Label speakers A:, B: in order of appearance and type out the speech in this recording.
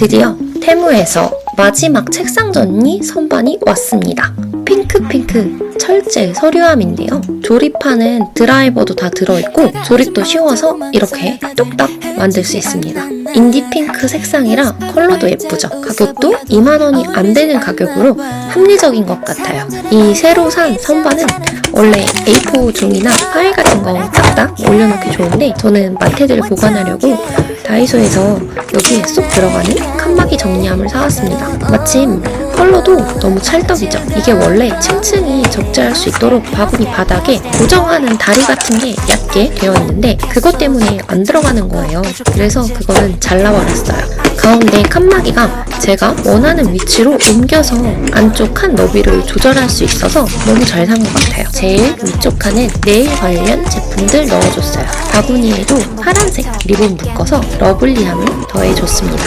A: 드디어 테무에서 마지막 책상 정리 선반이 왔습니다. 핑크핑크 철제 서류함인데요. 조립하는 드라이버도 다 들어있고 조립도 쉬워서 이렇게 뚝딱 만들 수 있습니다. 인디핑크 색상이라 컬러도 예쁘죠. 가격도 2만원이 안 되는 가격으로 합리적인 것 같아요. 이 새로 산 선반은 원래 A4 종이나 파일 같은 거 딱딱 올려놓기 좋은데 저는 마테를 보관하려고 다이소에서 여기에 쏙 들어가는 칸막이 정리함을 사왔습니다. 마침 컬러도 너무 찰떡이죠. 이게 원래 층층이 적재할 수 있도록 바구니 바닥에 고정하는 다리 같은 게 얇게 되어 있는데 그것 때문에 안 들어가는 거예요. 그래서 그거는 잘라버렸어요. 가운데 칸막이가 제가 원하는 위치로 옮겨서 안쪽 칸 너비를 조절할 수 있어서 너무 잘 산 것 같아요. 제일 위쪽 칸은 네일 관련 제품들 넣어줬어요. 바구니에도 파란색 리본 묶어서 러블리함을 더해줬습니다.